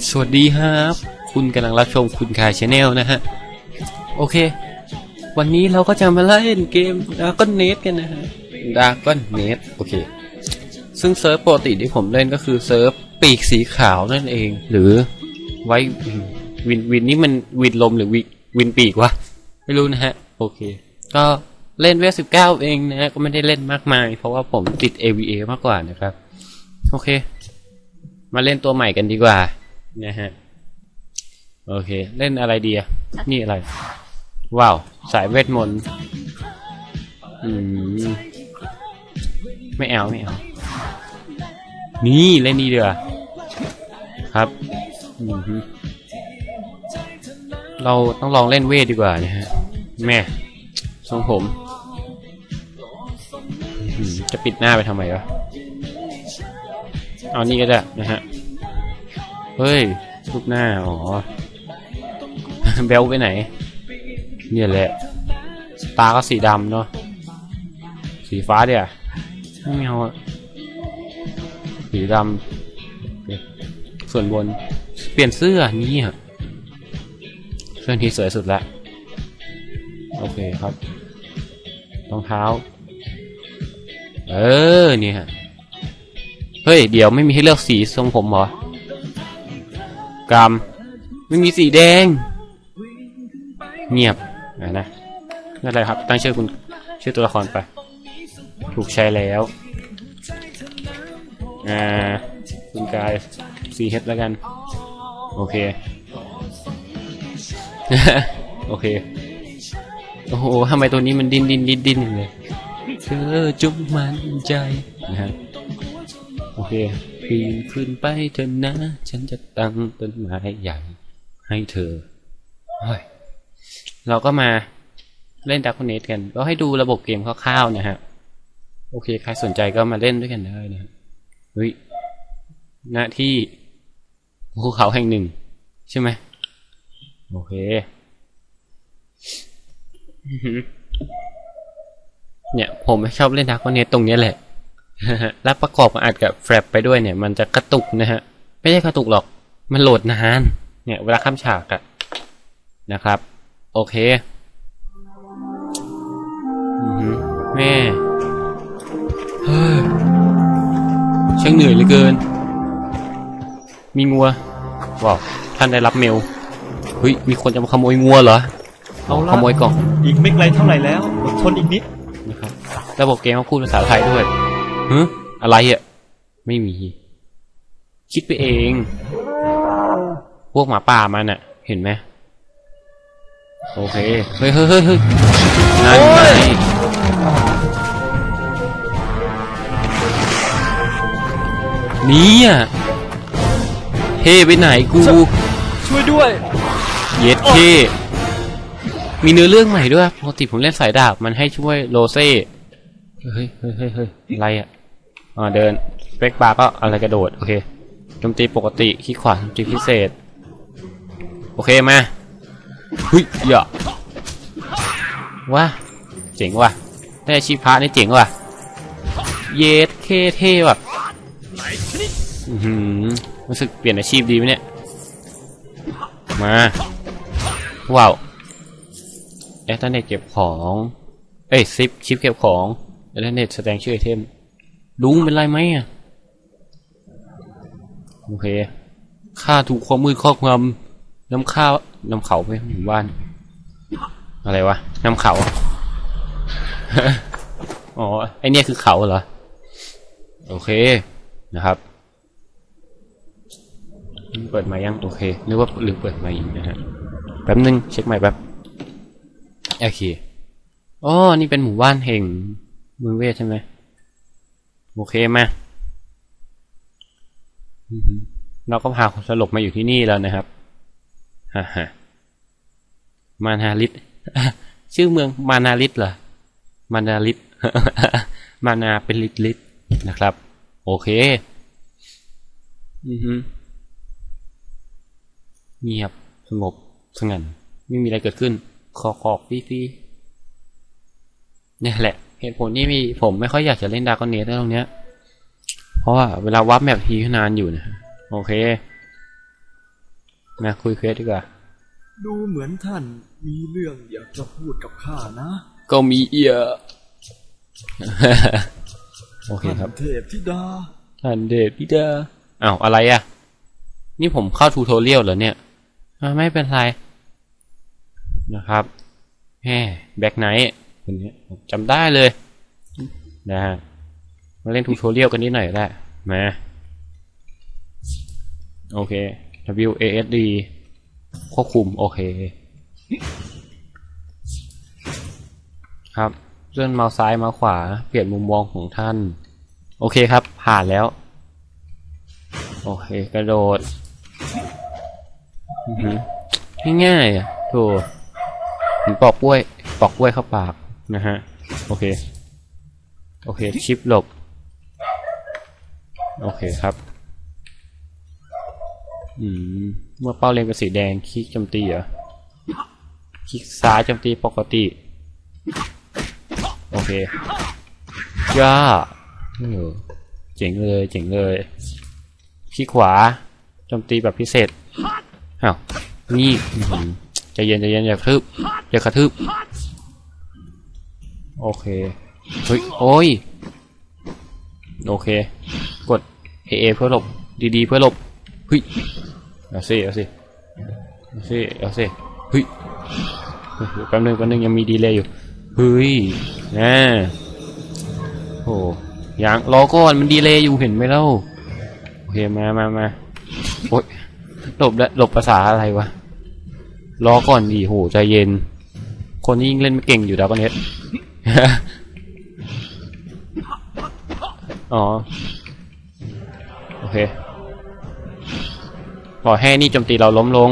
สวัสดีครับ คุณกำลังรับชมคุณคายชาแนลนะฮะ โอเค วันนี้เราก็จะมาเล่นเกมด r a ก้อนเนตกันนะฮะด r a ก้อนเนตโอเค ซึ่งเซิร์ฟปกติที่ผมเล่นก็คือเซิร์ฟปีกสีขาวนั่นเอง หรือไว้วินวินนี่มันวินลมหรือวิวินปีกวะ ไม่รู้นะฮะ โอเค ก็เล่นเวสิบเก้าเองนะฮะ ก็ไม่ได้เล่นมากมาย เพราะว่าผมติด AVA มากกว่านะครับ โอเค มาเล่นตัวใหม่กันดีกว่า นะฮะโอเค เล่นอะไรดีอะนี่อะไร ว้าว สายเวทมนต์อืมไม่เอาไม่เอานี่เล่นนี่เดือครับอืมเราต้องลองเล่นเวทดีกว่านะฮะแม่ทรงผมอืมจะปิดหน้าไปทำไมวะเอานี่ก็ได้นะฮะ ฮ้ยรูปหน้า อ๋อเบลไปไหน เนี่ยแหละ ตาก็สีดำเนาะ สีฟ้าเดี๋ยไม่เอาอะสีดำส่วนบน เปลี่ยนเสื้อนี่ฮะเสื้อที่สวยสุดละ โอเคครับรองเท้า เออ นี่ฮะ เฮ้ย เดี๋ยวไม่มีให้เลือกสีทรงผมเหรอ กรรมไม่มีสีแดง เงียบนะนะนั่นแหละครับ ตั้งชื่อคุณชื่อตัวละครไป ถูกใช้แล้วอ่าคุณกายสีเฮดแล้วกัน โอเค โอเค โอ้โหทำไมตัวนี้มันดินดินดินดินอย่างเลยเธอจุกมันใจนะฮะโอเค ปีนขึ้นไปเถอะนะ ฉันจะตั้งต้นไม้ใหญ่ ให้เธอเฮ้ยเราก็มาเล่นดักคอนเนตกัน ก็ให้ดูระบบเกมคร่าวๆนะฮะ โอเค ใครสนใจก็มาเล่นด้วยกันได้นะฮะเฮ้ยหน้าที่ภูเขาแห่งหนึ่ง ใช่ไหมโอเคเนี่ย ผมชอบเล่นดักคอนเนตตรงนี้แหละ แล้วประกอบกับอัดกับแฟลปไปด้วยเนี่ย มันจะกระตุกนะฮะ ไม่ใช่กระตุกหรอก มันโหลดนาน เนี่ย เวลาข้ามฉากอะนะครับ โอเคอือหือแม่เฮ้ยช่างเหนื่อยเหลือเกิน มีงัวว้าวท่านได้รับเมลเฮ้ย มีคนจะมาขโมยงัวเหรอเอาละขโมยกล่อง อีกไม่ไกลเท่าไหร่แล้วอดทนอีกนิดนะครับ ระบบเกมเขาพูดภาษาไทยด้วย ฮึอะไรอะ ไม่มี คิดไปเอง พวกหมาป่ามันอะ เห็นไหมโอเค เฮ้ยเฮ้ยเฮ้ยเฮ้ยนั่นไงนี่อะเท่ไปไหนกู ช่วยด้วย เย็ดเคมีเนื้อเรื่องใหม่ด้วย ปกติผมเล่นสายดาบ มันให้ช่วยโรเซ่ เฮ้ยเฮ้ยเฮ้ยเฮ้ยอะไรอะ อ่าเดินสเปกบาร์ก็อะไรกระโดด โอเคโจมตีปกติคลิกขวาโจมตีพิเศษ โอเคมาเฮ้ยอย่าว้าเจ๋งว่ะได้อาชีพพระนี่เจ๋งว่ะ เย็ดเคเท่ว่ะอือหือรู้สึกเปลี่ยนอาชีพดีไหมเนี่ย มา ว้าวเอทเน็ตเก็บของ เอ้ยซิปชิปเก็บของเอทเน็ตแสดงชื่อไอเทม ลุงเป็นไรไหมอะ โอเคค่าถูกความมืดครอบงำน้ำข้าวน้ำเขาไปหมู่บ้าน อะไรวะ น้ำเขา อ๋อ ไอเนี่ยคือเขาเหรอ โอเค นะครับ เปิดมายัง โอเค นึกว่าลืมเปิดมาอีกนะฮะ แป๊บนึง เช็คใหม่แป๊บ โอเค อ๋อ นี่เป็นหมู่บ้านแห่งเมืองเวทใช่ไหม โอเคมาอือหือเราก็พาคนสลบมาอยู่ที่นี่แล้วนะครับฮ่าฮ่ามานาลิตชื่อเมืองมานาลิตเหรอมานาลิตมานาเป็นลิตลิตนะครับ โอเค อือฮึเงียบสงบสงันไม่มีอะไรเกิดขึ้น ขอขอกฟรีๆเนี่ยแหละ เหตุผลที่มีผมไม่ค่อยอยากจะเล่นดาร์กเนสตรงเนี้ย เพราะว่าเวลาวับแมปทีก็นานอยู่นะโอเคมาคุยเควสดีกว่า ดูเหมือนท่านมีเรื่องอยากจะพูดกับข้านะ ก็มีเอียโอเคครับท่านเทพธิดา ท่านเดชพี่เดออ้าวอะไรอะ นี่ผมเข้าทูโทเรียลเหรอเนี่ยอะไม่เป็นไร นะครับแหมแบ็กไนท์ คนนี้จำได้เลย นะฮะมาเล่นทูโทเรียลกันนิดหน่อยได้มาโอเค W A S D ควบคุม โอเค ครับเลื่อนเมาส์ซ้ายมาขวา เปลี่ยนมุมมองของท่าน โอเคครับ ผ่านแล้ว โอเค กระโดดง่ายๆอะถเหมือนปอกกล้วย ปอกกล้วยเข้าปาก นะฮะ โอเค โอเคชิปหลบ โอเคครับ อืม เมื่อเป้าเล็งเป็นสีแดง คลิกโจมตีเหรอ คลิกซ้ายโจมตีปกติ โอเคย่าเออเจ๋งเลย เจ๋งเลยคลิกขวาโจมตีแบบพิเศษอ้าวนี่ใจเย็นใจเย็นอย่ากระทืบอย่ากระทืบ โอเคเฮ้ยโอ้ยโอเค กด AA เพื่อหลบดีๆเพื่อหลบเฮ้ยเอาสิเอาสิเอาสิเอาสิเฮ้ยแป๊บนึงแป๊บนึงยังมีดีเลย์อยู่เฮ้ยนะโอ้ยังรอก่อนมันดีเลย์อยู่เห็นไหมเล่าโอเคมามามาโอ๊ยหลบได้หลบภาษาอะไรวะรอก่อนดีโหใจเย็น คนนี้ยิ่งเล่นไม่เก่งอยู่ดาวก็เน็ต อ๋อ โอเคปล่อยให้นี่โจมตีเราล้มลง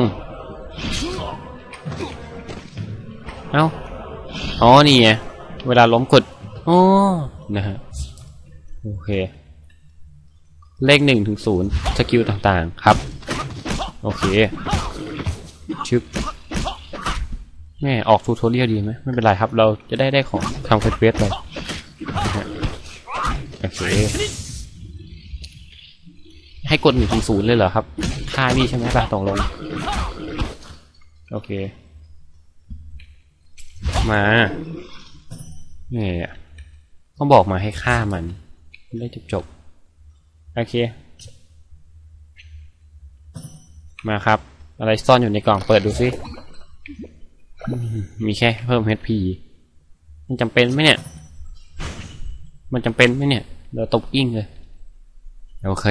เอ้า อ๋อ นี่ไง เวลาล้มกดอ๋อนะฮะ โอเค เลขหนึ่งถึงศูนย์สกิลต่างๆ ครับ โอเค ชึบ แม่ออกทูทอเรียลดีไหมไม่เป็นไรครับ เราจะได้ได้ของทำเควสไปนะฮะโอเคให้กดหนึ่งถึงศูนย์เลยเหรอครับ ค่านี่ใช่ไหมป่ะตรงลง โอเค มาเนี่ยต้องบอกมาให้ฆ่ามัน ได้จบจบๆโอเค มาครับ อะไรซ่อนอยู่ในกล่องเปิดดูสิ มีแค่เพิ่ม HP มันจำเป็นไหมเนี่ย มันจำเป็นไหมเนี่ย เราตบกิ้งเลย โอเค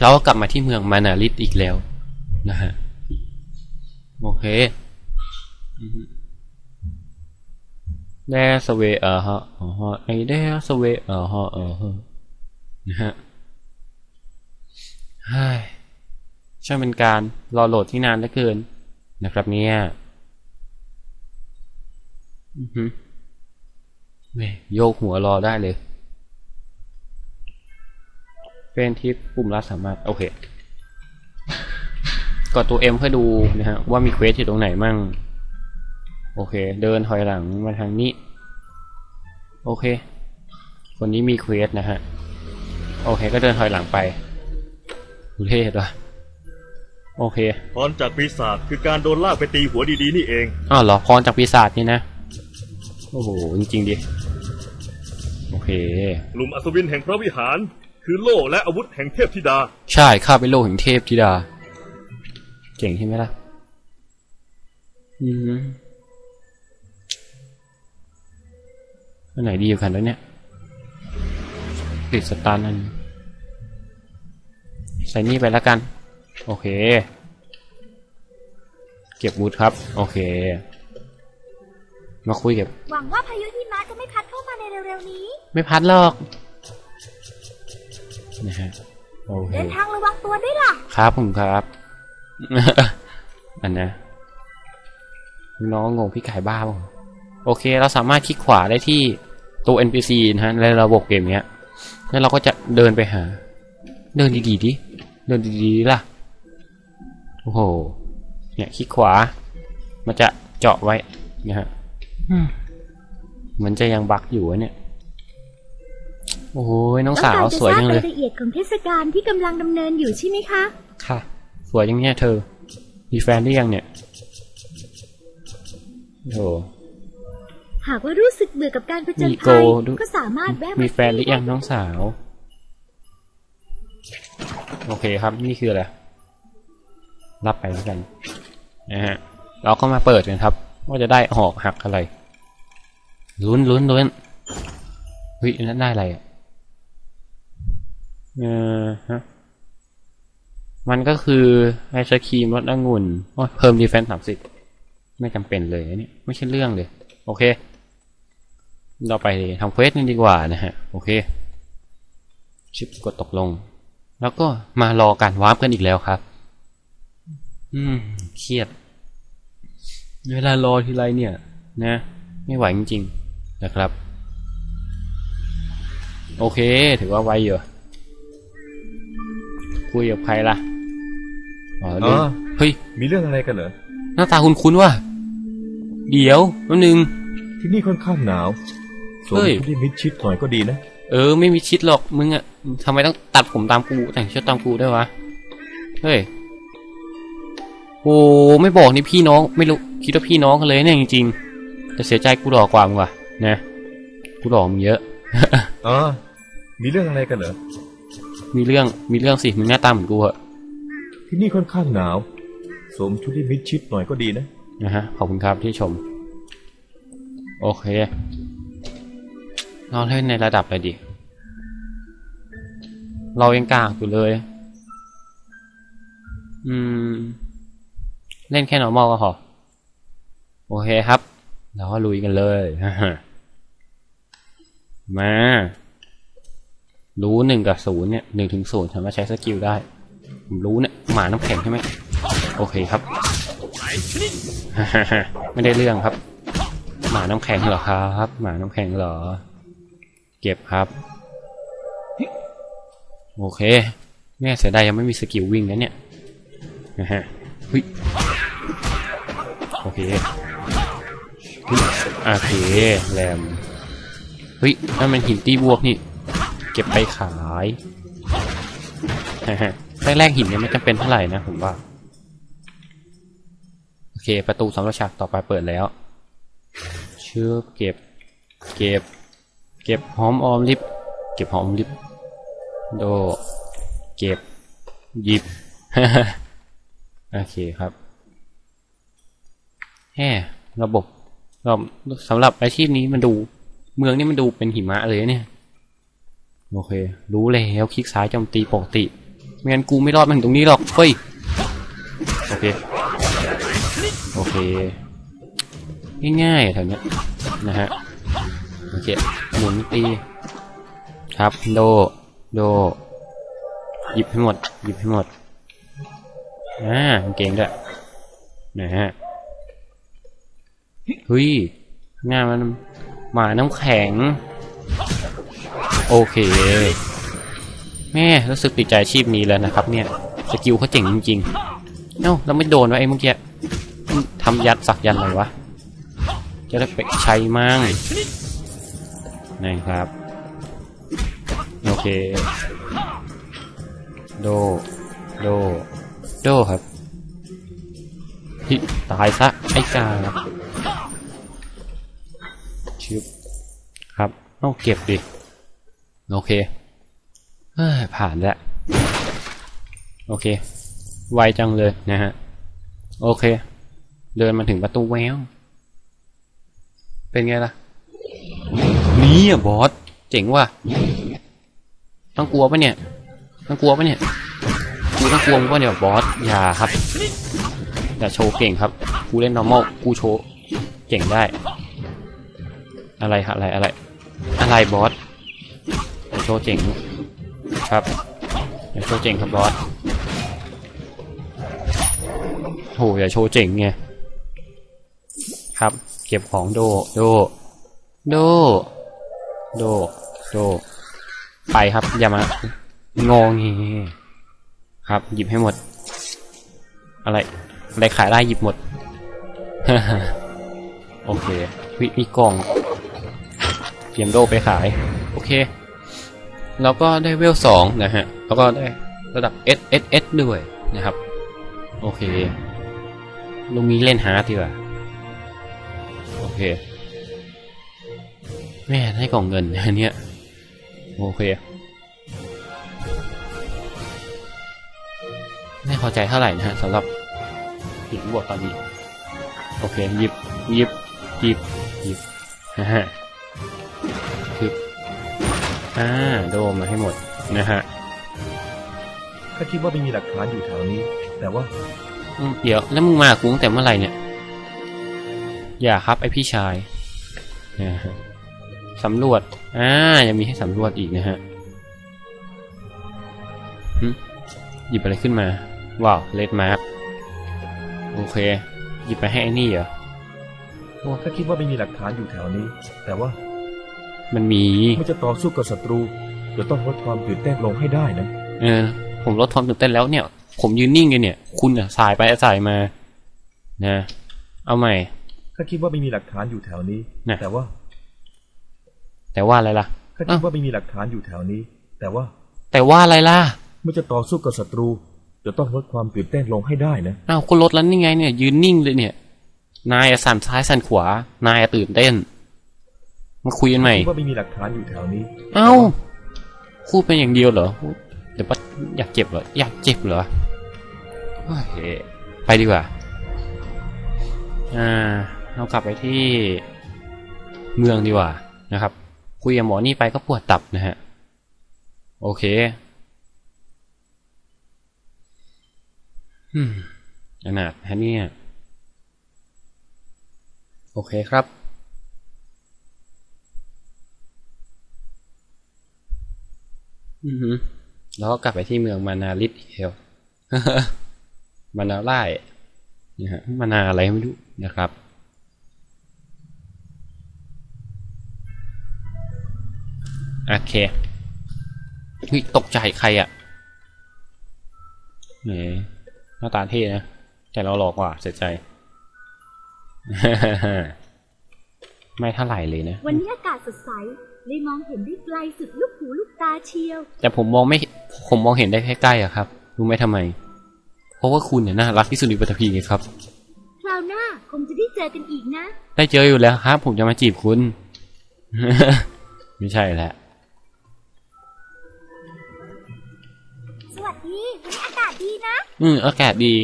เราก็กลับมาที่เมืองมานาลิสอีกแล้ว นะฮะ โอเค แดสเวเออฮะอ๋อฮะไอแดสเวเออฮะเออฮะนะฮะช่างเป็นการรอโหลดที่นานเหลือเกินนะครับเนี่ย แม่โยกหัวรอได้เลย เป็นที่ปุ่มลัดสามารถ โอเค กดตัว M เพื่อดูนะฮะว่ามีเควสอยู่ตรงไหนมั่ง โอเค เดินถอยหลังมาทางนี้ โอเค คนนี้มีเควสนะฮะ โอเค ก็เดินถอยหลังไปดูเท่ด้วยโอเคพรจากปีศาจคือการโดนลากไปตีหัวดีๆนี่เอง อ้าวเหรอพรจากปีศาจนี่นะ โอ้โห จริงๆดิ โอเคกลุ่มอัศวินแห่งพระวิหาร คือโล่และอาวุธแห่งเทพธิดา ใช่ข้าเป็นโลกแห่งเทพธิดา เก่งใช่ไหมล่ะ อืมอันไหนดีกว่ากันแล้วเนี่ยติดสตาร์นั่นใส่นี่ไปแล้วกัน โอเค เก็บวูดครับ โอเค มาคุยกับ หวังว่าพายุหิมะจะไม่พัดเข้ามาในเร็วๆนี้ ไม่พัดหรอก นะฮะ โอเค เดินทางระวังตัวด้วยล่ะ ครับผมครับ อันนะน้องงงพี่ไก่บ้าเปล่าโอเค เราสามารถคลิกขวาได้ที่ตัว NPC นะฮะในระบบเกมเนี้ยแล้วเราก็จะเดินไปหา เดินดีๆดิ เดินดีๆล่ะ โอ้โห เนี่ยคลิกขวา มันจะเจาะไว้นะฮะอืม เหมือนจะยังบักอยู่อะเนี่ย โอ้ยน้องต้องสาวการจะสวยทราจับงเลรายยละเอียดของเทศกาลที่กำลังดำเนินอยู่ใช่ไหมคะ ค่ะ สวยอย่างเนี้ยเธอ มีแฟนหรือยังเนี่ยโธ่หากว่ารู้สึกเบื่อกับการผจญมีโกภัยด้วยก็สามารถแวะามีแฟนหรือยังน้องสาว โอเคครับนี่คืออะไรรับไปแล้วกันนะฮะเราก็มาเปิดกันครับ ว่าจะได้หอกหักอะไรลุ้นลุ้นลุ้นเฮ้นนั้นได้อะไรอะเออฮะมันก็คือไอศครีมรสองุ่นเพิ่มดีเฟนส์สามสิบไม่จำเป็นเลยนี่ไม่ใช่เรื่องเลย โอเค เราไปทำเควสกันดีกว่านะฮะ โอเค ชิปกดตกลง แล้วก็มารอการวาร์ปกันอีกแล้วครับ อืม เครียด เวลารอทีไรเนี่ย นะ ไม่ไหวจริงๆนะครับ โอเค ถือว่าไวอยู่คุยกับใครล่ะอ๋ออ๋อเฮ้ยมีเรื่องอะไรกันเหรอหน้าตาคุ้นๆว่ะเดี๋ยวแป๊บนึง ที่นี่ค่อนข้างหนาวสวมเฮ้ยชุดที่มิดชิดหน่อยก็ดีนะเออ ไม่มีชิดหรอกมึงอะทำไมต้องตัดผมตามกูแต่งชุดตามกูด้วยวะเฮ้ยโอ้ไม่บอกนี่พี่น้องไม่รู้ คิดว่าพี่น้องกันเลยเนี่ยจริงๆแต่เสียใจกูหลอกกว่ามึงว่ะนะกูหลอกมึงเยอะอ๋อมีเรื่องอะไรกันเหรอมีเรื่องมีเรื่องสิมึงหน้าตาเหมือนกูเหอะที่นี่ค่อนข้างหนาว สวมชุดที่มิดชิดหน่อยก็ดีนะนะฮะขอบคุณครับที่ชม โอเคเราเล่นในระดับอะไรดีเรายังกลางอยู่เลย อืม เล่นแค่ normal ก็พอ โอเคครับ เราก็ลุยกันเลยมา รู้หนึ่งกับศูนย์เนี่ยหนึ่งถึงศูนย์สามารถใช้สกิลได้ ผมรู้เนี่ยหมาน้ำแข็งใช่ไหมโอเคครับ ไม่ได้เรื่องครับ หมาน้ำแข็งเหรอครับ หมาน้ำแข็งเหรอ เก็บครับ โอเค แม่เสียดายยังไม่มีสกิลวิ่งนะเนี่ยนะฮะเฮ้ยโอเค โอเคแรมเฮ้ยนั่นมันหินตีบวกนี่ เก็บไปขายฮะฮะแรกๆหินเนี่ยไม่จำเป็นเท่าไหร่นะผมว่า โอเค ประตูสำหรับฉากต่อไปเปิดแล้ว เชื่อเก็บ เก็บ เก็บหอมออมลิฟเก็บหอมลิฟโด เก็บ หยิบ โอเคครับแฮ่ระบบ เราสำหรับอาชีพนี้มันดู เมืองนี่มันดูเป็นหิมะเลยเนี่ย โอเค รู้แล้วคลิกซ้ายโจมตีปกติ ไม่งั้นกูไม่รอดมันตรงนี้หรอกเฮ้ยโอเค โอเค ง่ายๆแถวนี้นะฮะ โอเค หมุนตี ครับ โด โด หยิบให้หมด หยิบให้หมด อ่าเก่งด้วย นะฮะ เฮ้ยหน้ามันหมาน้ำแข็ง โอเคแม่รู้สึกติดใจอาชีพนี้แล้วนะครับ เนี่ยสกิลเขาเจ๋งจริงๆเอ้าแล้วไม่โดนวะไอ้เมื่อกี้ทำยัดสักยันอะไรวะจะได้ไปใช้มั่งนะครับ โอเค โด โด โดครับฮิตายซะ ไอ้กาครับ ชิบครับต้องเก็บดิโอเคเอ้ยผ่านแล้วโอเค ไวจังเลยนะฮะ โอเค เดินมาถึงประตูแววเป็นไงล่ะ นี่อะบอส เจ๋งว่ะ ต้องกลัวปะเนี่ย ต้องกลัวปะเนี่ยกูต้องกลัวมึงปะเนี่ยบอส อย่าครับ อย่าโชว์เก่งครับ กูเล่น normal กูโชว์ เก่งได้ อะไรฮะอะไรอะไร อะไรบอสโชว์เจ๋งครับอย่าโชว์เจ๋งครับบอสโหอย่าโชว์เจ๋งไงครับ เก็บของโด โด โด โด โด ไปครับ อย่ามางงเงครับ หยิบให้หมด อะไร อะไรขายได้หยิบหมด โอเควิมีกล่อง เตรียมโดไปขาย โอเคแล้วก็ได้เวลสองนะฮะ แล้วก็ได้ระดับ S S S ด้วยนะครับ โอเคลุงมีเล่นฮาร์ดดีกว่า โอเค แม่ให้กล่องเงินอันเนี้ยโอเคไม่พอใจเท่าไหร่นะฮะสำหรับหินบวกตอนนี้ โอเคหยิบหยิบหยิบหยิบฮะ อ่าโดมมาให้หมดนะฮะข้าคิดว่าไม่มีหลักฐานอยู่แถวนี้ แต่ว่าอืมเดี๋ยวแล้วมึงมากูตั้งแต่เมื่อไหร่เนี่ย อย่าครับไอพี่ชายนะฮะสำรวจอ่ายังมีให้สำรวจอีกนะฮะหึหยิบอะไรขึ้นมา ว้าวเลดมาร์โอเค หยิบไปให้ไอ้นี่เหรอข้าคิดว่าไม่มีหลักฐานอยู่แถวนี้ แต่ว่า มันมีเมื่อจะต่อสู้กับศัตรูจะต้องลดความตื่นเต้นลงให้ได้นะ เออ ผมลดความตื่นเต้นแล้วเนี่ย ผมยืนนิ่งเลยเนี่ย คุณอะสายไปสายมา นะ เอาใหม่ข้าคิดว่าไม่มีหลักฐานอยู่แถวนี้น่ะแต่ว่า แต่ว่าอะไรล่ะข้าคิดว่าไม่มีหลักฐานอยู่แถวนี้ แต่ว่า แต่ว่าอะไรล่ะเมื่อจะต่อสู้กับศัตรู จะต้องลดความตื่นเต้นลงให้ได้นะอ้าวก็ลดแล้วนี่ไงเนี่ย ยืนนิ่งเลยเนี่ย นายอะสั่นซ้ายสั่นขวา นายอะตื่นเต้น มาคุยกันใหม่คิดว่าไม่มีหลักฐานอยู่แถวนี้ เอ้าพูดเป็นอย่างเดียวเหรอ เดี๋ยวปะอยากเจ็บเหรอ อยากเจ็บเหรอเฮ้ยไปดีกว่า อ่า เรากลับไปที่เมืองดีกว่านะครับ คุยกับหมอนี่ไปก็ปวดตับนะฮะ โอเค อืมขนาดฮะเนี่ย โอเคครับ อือหือแล้วก็กลับไปที่เมืองมานาลิสอีกแล้วมานาไล่นะฮะมานาอะไรไม่รู้นะครับ โอเคเฮ้ยตกใจใครอะ่ะแหมหน้าตาเท่นะ แต่เราหลอกกว่าเสียใจ ไม่เท่าไหร่เลยนะ วันนี้อากาศสดใส เลยมองเห็นได้ไกลสุดลูกหูลูกตาเชียว แต่ผมมองไม่ผมมองเห็นได้แค่ใกล้อะครับรู้ไหมทำไม เพราะว่าคุณเนี่ยน่ารักที่สุดในปัตภีไงครับ คราวหน้าคงจะได้เจอกันอีกนะ ได้เจออยู่แล้วครับ ผมจะมาจีบคุณ ไม่ใช่แหละสวัสดีวันนี้อากาศดีนะ อืมอากาศดี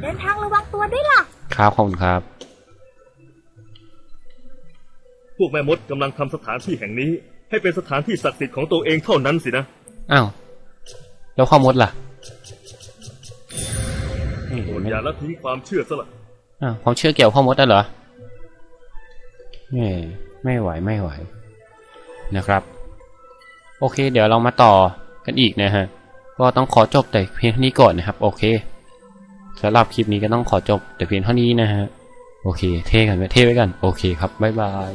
เดินทางระวังตัวด้วยล่ะ ครับขอบคุณครับ พวกแม่มดกำลังทำสถานที่แห่งนี้ ให้เป็นสถานที่ศักดิ์สิทธิ์ของตัวเองเท่านั้นสินะ อ้าว แล้วข้าวมดล่ะเอ้ยโปรดไม่อย่าละทิ้งความเชื่อซะละอ้าวผมเชื่อเกี่ยวข้าวมดได้เหรอเอ้ยไม่ไหวไม่ไหวนะครับ โอเค เดี๋ยวเรามาต่อกันอีกนะฮะ ก็ต้องขอจบแต่เพียงเท่านี้ก่อนนะครับ โอเคสำหรับคลิปนี้ก็ต้องขอจบแต่เพียงเท่านี้นะฮะ โอเค เท่กันไว้เท่ไว้กัน โอเคครับ บ๊ายบาย